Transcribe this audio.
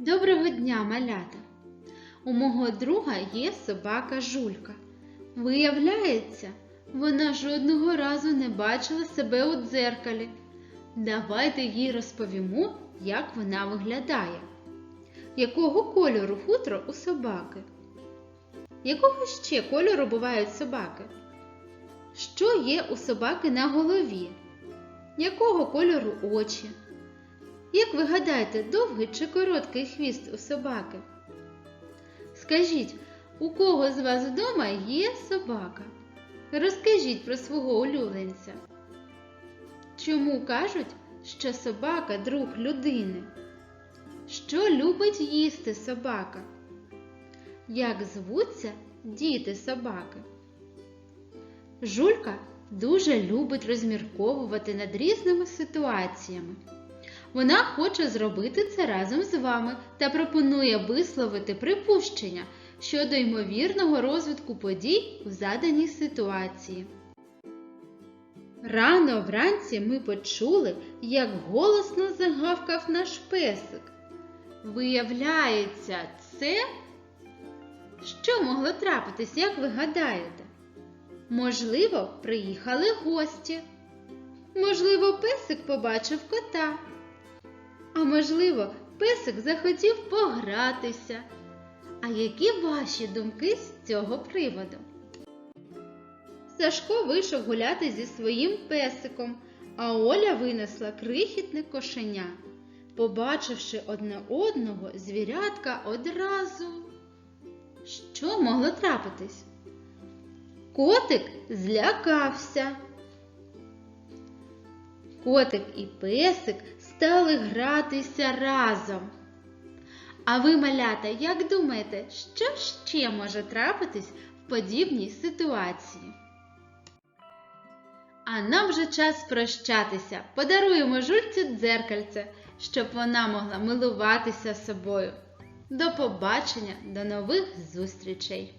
Доброго дня, малята! У мого друга є собака Жулька. Виявляється, вона жодного разу не бачила себе у дзеркалі. Давайте їй розповімо, як вона виглядає. Якого кольору хутро у собаки? Якого ще кольору бувають собаки? Що є у собаки на голові? Якого кольору очі? Як ви гадаєте, довгий чи короткий хвіст у собаки? Скажіть, у кого з вас вдома є собака? Розкажіть про свого улюбленця. Чому кажуть, що собака друг людини? Що любить їсти собака? Як звуться діти собаки? Жулька дуже любить розмірковувати над різними ситуаціями. Вона хоче зробити це разом з вами та пропонує висловити припущення щодо ймовірного розвитку подій в заданій ситуації. Рано вранці ми почули, як голосно загавкав наш песик. Виявляється, це що могло трапитись, як ви гадаєте? Можливо, приїхали гості. Можливо, песик побачив кота. А можливо, песик захотів погратися. А які ваші думки з цього приводу? Сашко вийшов гуляти зі своїм песиком, а Оля винесла крихітне кошеня. Побачивши одне одного, звірятка одразу. Що могло трапитись? Котик злякався. Котик і песик стали гратися разом. А ви, малята, як думаєте, що ще може трапитись в подібній ситуації? А нам вже час прощатися. Подаруємо жульці дзеркальце, щоб вона могла милуватися собою. До побачення, до нових зустрічей!